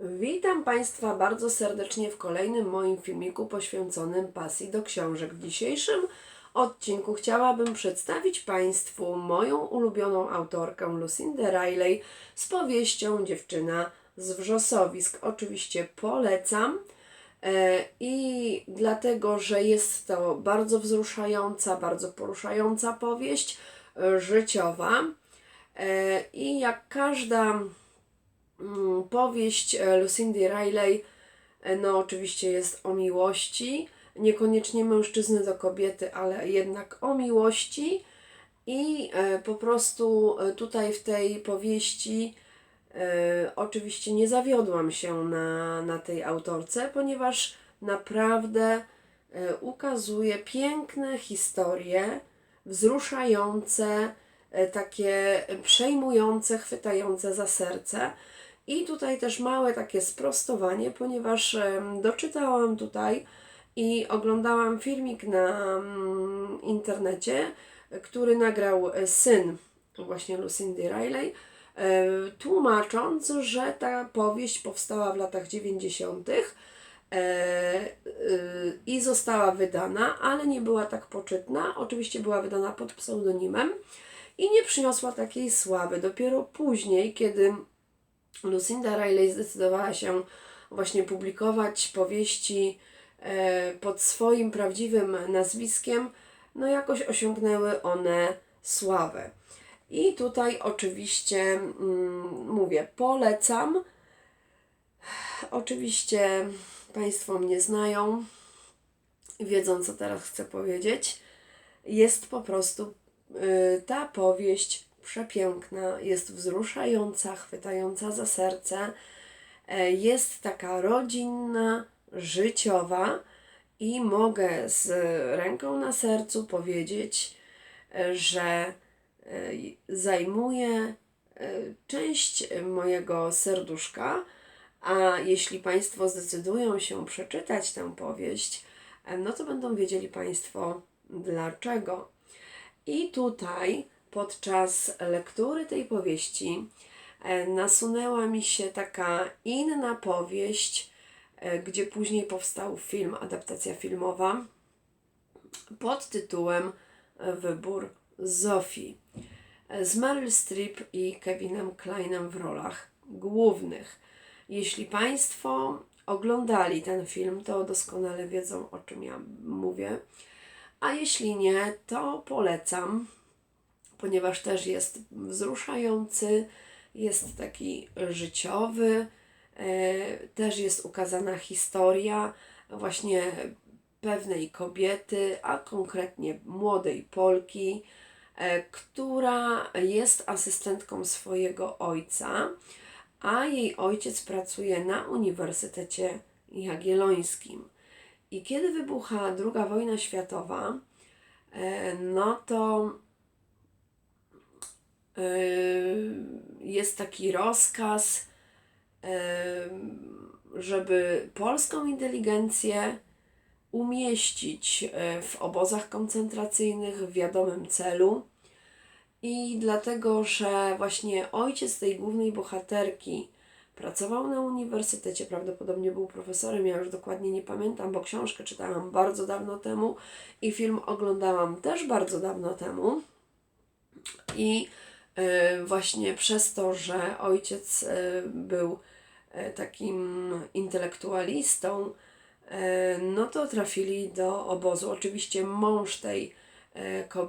Witam Państwa bardzo serdecznie w kolejnym moim filmiku poświęconym pasji do książek. W dzisiejszym odcinku chciałabym przedstawić Państwu moją ulubioną autorkę Lucindę Riley z powieścią Dziewczyna z wrzosowisk. Oczywiście polecam e, i dlatego, że jest to bardzo wzruszająca, bardzo poruszająca powieść e, życiowa e, i jak każda powieść e, Lucindy Riley, e, no oczywiście jest o miłości, niekoniecznie mężczyzny do kobiety, ale jednak o miłości i e, po prostu tutaj w tej powieści oczywiście nie zawiodłam się na, na tej autorce, ponieważ naprawdę ukazuje piękne historie, wzruszające, takie przejmujące, chwytające za serce. I tutaj też małe takie sprostowanie, ponieważ doczytałam tutaj i oglądałam filmik na mm, internecie, który nagrał e, syn właśnie Lucindy Riley, e, tłumacząc, że ta powieść powstała w latach 90. e, i została wydana, ale nie była tak poczytna. Oczywiście była wydana pod pseudonimem i nie przyniosła takiej sławy. Dopiero później, kiedy Lucinda Riley zdecydowała się właśnie publikować powieści e, pod swoim prawdziwym nazwiskiem, no jakoś osiągnęły one sławę. I tutaj oczywiście mm, mówię, polecam. Oczywiście Państwo mnie znają, wiedzą co teraz chcę powiedzieć. Jest po prostu y, ta powieść przepiękna, jest wzruszająca, chwytająca za serce. E, Jest taka rodzinna, życiowa i mogę z ręką na sercu powiedzieć, e, że e, zajmuje część mojego serduszka, a jeśli Państwo zdecydują się przeczytać tę powieść, no to będą wiedzieli Państwo dlaczego. I tutaj podczas lektury tej powieści e, nasunęła mi się taka inna powieść, e, gdzie później powstał film, adaptacja filmowa pod tytułem e, Wybór Zofii z Meryl Streep i Kevinem Kleinem w rolach głównych. Jeśli Państwo oglądali ten film, to doskonale wiedzą o czym ja mówię. A jeśli nie, to polecam, ponieważ też jest wzruszający, jest taki życiowy, e, też jest ukazana historia właśnie pewnej kobiety, a konkretnie młodej Polki, e, która jest asystentką swojego ojca, a jej ojciec pracuje na Uniwersytecie Jagiellońskim. I kiedy wybucha II wojna światowa, e, no to jest taki rozkaz, e, żeby polską inteligencję umieścić e, w obozach koncentracyjnych w wiadomym celu. I dlatego, że właśnie ojciec tej głównej bohaterki pracował na uniwersytecie, prawdopodobnie był profesorem, ja już dokładnie nie pamiętam, bo książkę czytałam bardzo dawno temu i film oglądałam też bardzo dawno temu. I właśnie przez to, że ojciec e, był e, takim intelektualistą, no to trafili do obozu. Oczywiście mąż tej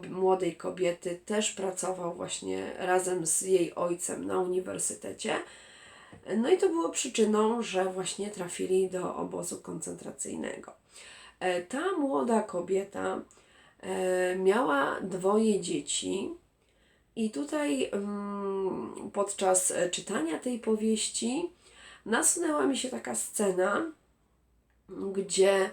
młodej kobiety też pracował właśnie razem z jej ojcem na uniwersytecie. No i to było przyczyną, że właśnie trafili do obozu koncentracyjnego. E, Ta młoda kobieta e, miała dwoje dzieci. I tutaj mm, podczas e, czytania tej powieści nasunęła mi się taka scena, gdzie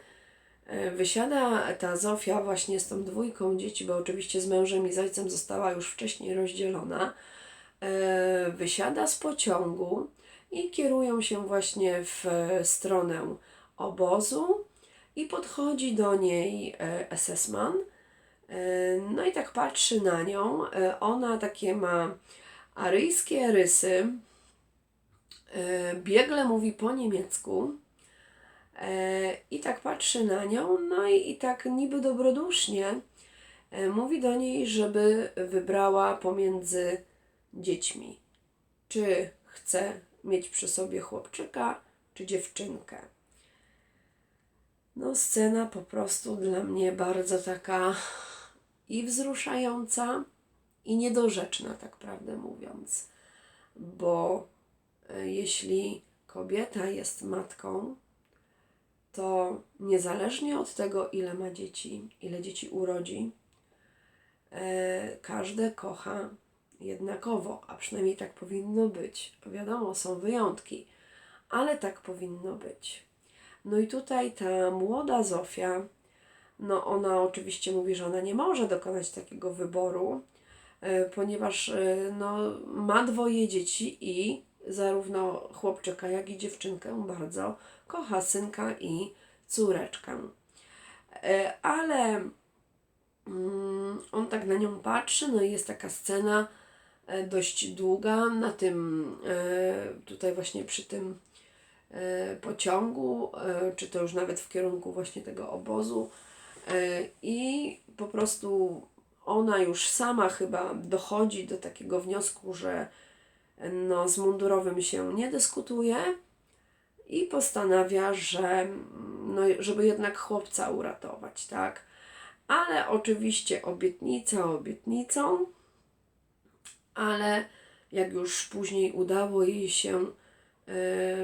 e, wysiada ta Zofia właśnie z tą dwójką dzieci, bo oczywiście z mężem i z ojcem została już wcześniej rozdzielona. E, Wysiada z pociągu i kierują się właśnie w stronę obozu i podchodzi do niej SS-man. E, No i tak patrzy na nią. E, Ona takie ma aryjskie rysy, e, biegle mówi po niemiecku. I tak patrzy na nią, no i, i tak niby dobrodusznie mówi do niej, żeby wybrała pomiędzy dziećmi. Czy chce mieć przy sobie chłopczyka, czy dziewczynkę. No, scena po prostu dla mnie bardzo taka i wzruszająca, i niedorzeczna, tak prawdę mówiąc. Bo e, jeśli kobieta jest matką, to niezależnie od tego, ile ma dzieci, ile dzieci urodzi, e, każde kocha jednakowo, a przynajmniej tak powinno być. Wiadomo, są wyjątki, ale tak powinno być. No i tutaj ta młoda Zofia, no ona oczywiście mówi, że ona nie może dokonać takiego wyboru, e, ponieważ e, no, ma dwoje dzieci i zarówno chłopczyka, jak i dziewczynkę bardzo kocha synka i córeczkę. E, ale mm, on tak na nią patrzy, no i jest taka scena dość długa na tym, tutaj właśnie przy tym pociągu, czy to już nawet w kierunku właśnie tego obozu. I po prostu ona już sama chyba dochodzi do takiego wniosku, że no, z mundurowym się nie dyskutuje i postanawia, że no, żeby jednak chłopca uratować, tak? Ale oczywiście obietnica obietnicą, ale jak już później udało jej się e,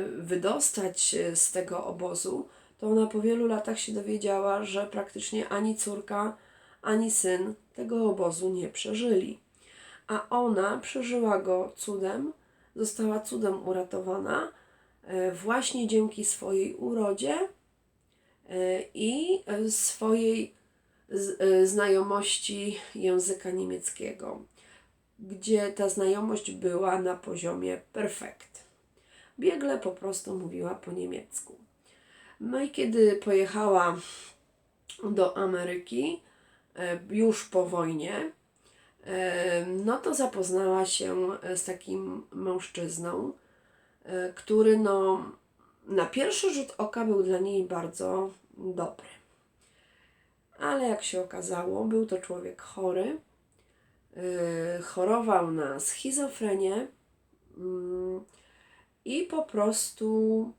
wydostać z tego obozu, to ona po wielu latach się dowiedziała, że praktycznie ani córka, ani syn tego obozu nie przeżyli. A ona przeżyła go cudem, została cudem uratowana e, właśnie dzięki swojej urodzie e, i swojej e, znajomości języka niemieckiego, gdzie ta znajomość była na poziomie perfekt. Biegle po prostu mówiła po niemiecku. No i kiedy pojechała do Ameryki, już po wojnie, no to zapoznała się z takim mężczyzną, e, który no, na pierwszy rzut oka był dla niej bardzo dobry. Ale jak się okazało, był to człowiek chory, e, chorował na schizofrenię mm, i po prostu,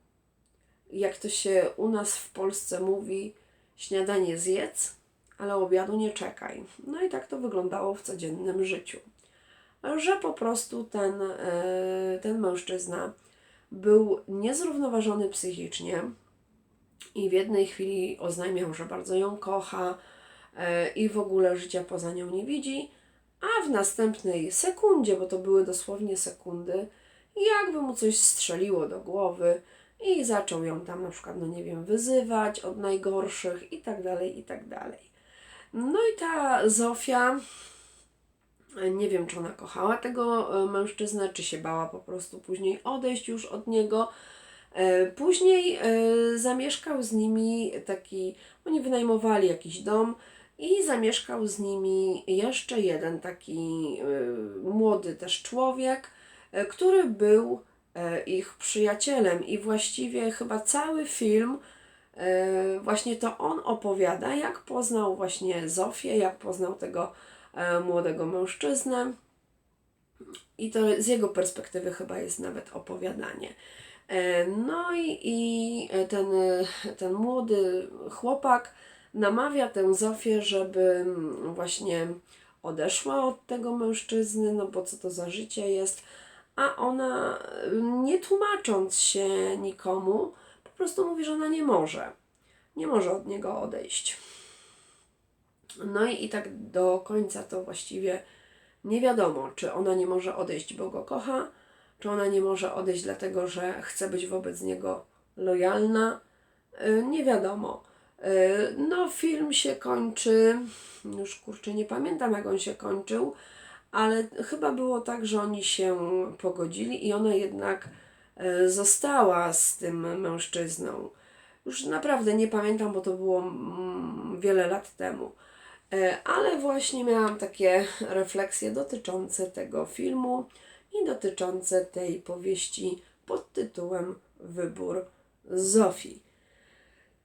jak to się u nas w Polsce mówi, śniadanie zjedz, ale obiadu nie czekaj. No i tak to wyglądało w codziennym życiu. Że po prostu ten, e, ten mężczyzna był niezrównoważony psychicznie i w jednej chwili oznajmiał, że bardzo ją kocha e, i w ogóle życia poza nią nie widzi, a w następnej sekundzie, bo to były dosłownie sekundy, jakby mu coś strzeliło do głowy i zaczął ją tam na przykład, no nie wiem, wyzywać od najgorszych i tak dalej, i tak dalej. No i ta Zofia, nie wiem, czy ona kochała tego e, mężczyznę, czy się bała po prostu później odejść już od niego. E, później e, zamieszkał z nimi taki, oni wynajmowali jakiś dom i zamieszkał z nimi jeszcze jeden taki młody też człowiek, który był ich przyjacielem i właściwie chyba cały film E, właśnie to on opowiada, jak poznał właśnie Zofię, jak poznał tego e, młodego mężczyznę. I to z jego perspektywy chyba jest nawet opowiadanie. E, no i, i ten, ten młody chłopak namawia tę Zofię, żeby właśnie odeszła od tego mężczyzny, no bo co to za życie jest, a ona nie tłumacząc się nikomu, po prostu mówi, że ona nie może. Nie może od niego odejść. No i, i tak do końca to właściwie nie wiadomo, czy ona nie może odejść, bo go kocha, czy ona nie może odejść dlatego, że chce być wobec niego lojalna. Y, nie wiadomo. Y, no, film się kończy, już kurczę, nie pamiętam jak on się kończył, ale chyba było tak, że oni się pogodzili i ona jednak E, została z tym mężczyzną. Już naprawdę nie pamiętam, bo to było mm, wiele lat temu. E, ale właśnie miałam takie refleksje dotyczące tego filmu i dotyczące tej powieści pod tytułem Wybór Zofii.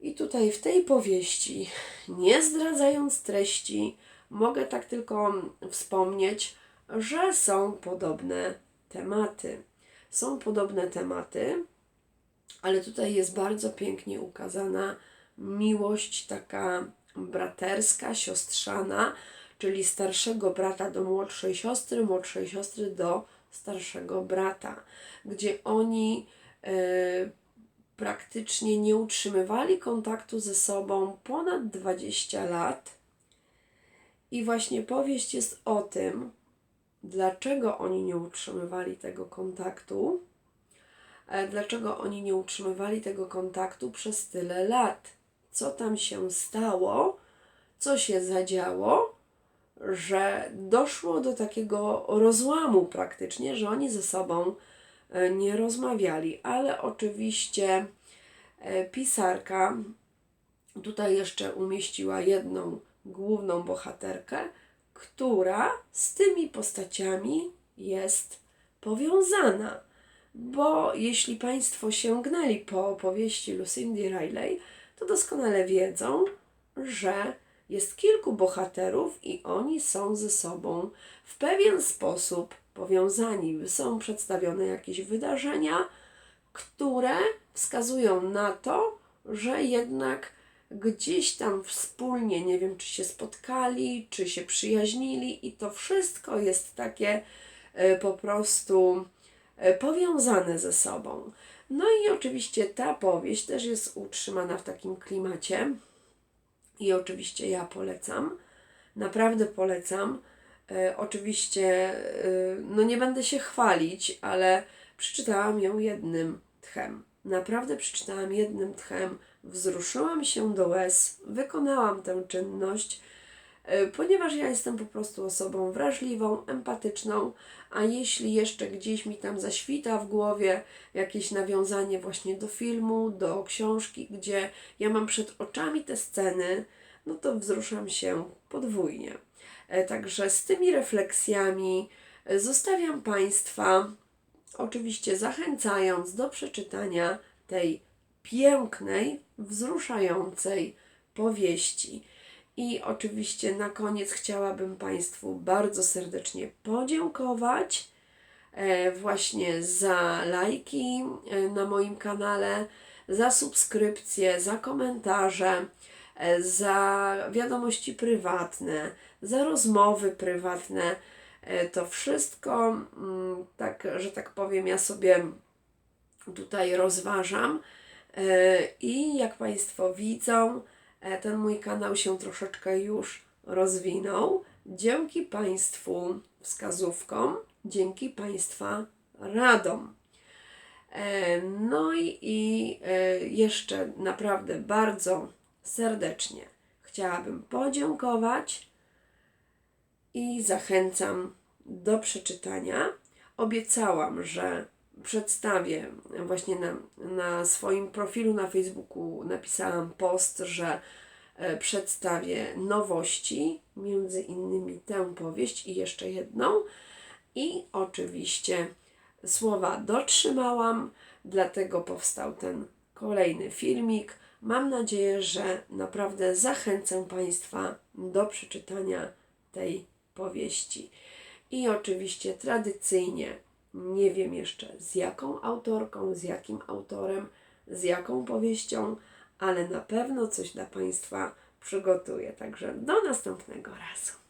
I tutaj w tej powieści, nie zdradzając treści, mogę tak tylko wspomnieć, że są podobne tematy. Są podobne tematy, ale tutaj jest bardzo pięknie ukazana miłość taka braterska, siostrzana, czyli starszego brata do młodszej siostry, młodszej siostry do starszego brata, gdzie oni e, praktycznie nie utrzymywali kontaktu ze sobą ponad 20 lat. I właśnie powieść jest o tym, dlaczego oni nie utrzymywali tego kontaktu, e, dlaczego oni nie utrzymywali tego kontaktu przez tyle lat. Co tam się stało, co się zadziało, że doszło do takiego rozłamu praktycznie, że oni ze sobą e, nie rozmawiali, ale oczywiście e, pisarka tutaj jeszcze umieściła jedną główną bohaterkę, która z tymi postaciami jest powiązana. Bo jeśli Państwo sięgnęli po opowieści Lucindy Riley, to doskonale wiedzą, że jest kilku bohaterów i oni są ze sobą w pewien sposób powiązani. Są przedstawione jakieś wydarzenia, które wskazują na to, że jednak gdzieś tam wspólnie, nie wiem, czy się spotkali, czy się przyjaźnili, i to wszystko jest takie e, po prostu e, powiązane ze sobą. No i oczywiście ta powieść też jest utrzymana w takim klimacie, i oczywiście ja polecam. Naprawdę polecam. E, oczywiście, e, no nie będę się chwalić, ale przeczytałam ją jednym tchem. Naprawdę przeczytałam jednym tchem, wzruszyłam się do łez, wykonałam tę czynność, e, ponieważ ja jestem po prostu osobą wrażliwą, empatyczną, a jeśli jeszcze gdzieś mi tam zaświta w głowie jakieś nawiązanie właśnie do filmu, do książki, gdzie ja mam przed oczami te sceny, no to wzruszam się podwójnie. E, także z tymi refleksjami e, zostawiam Państwa, oczywiście zachęcając do przeczytania tej pięknej, wzruszającej powieści. I oczywiście na koniec chciałabym Państwu bardzo serdecznie podziękować e, właśnie za lajki na moim kanale, za subskrypcje, za komentarze. E, za wiadomości prywatne, za rozmowy prywatne. E, to wszystko, mm, tak, że tak powiem, ja sobie tutaj rozważam. E, I jak Państwo widzą, ten mój kanał się troszeczkę już rozwinął. Dzięki Państwu wskazówkom, dzięki Państwa radom. No i, i jeszcze naprawdę bardzo serdecznie chciałabym podziękować i zachęcam do przeczytania. Obiecałam, że przedstawię właśnie na, na swoim profilu na Facebooku napisałam post, że e, przedstawię nowości, między innymi tę powieść i jeszcze jedną. I oczywiście słowa dotrzymałam, dlatego powstał ten kolejny filmik. Mam nadzieję, że naprawdę zachęcę Państwa do przeczytania tej powieści. I oczywiście tradycyjnie nie wiem jeszcze z jaką autorką, z jakim autorem, z jaką powieścią, ale na pewno coś dla Państwa przygotuję. Także do następnego razu.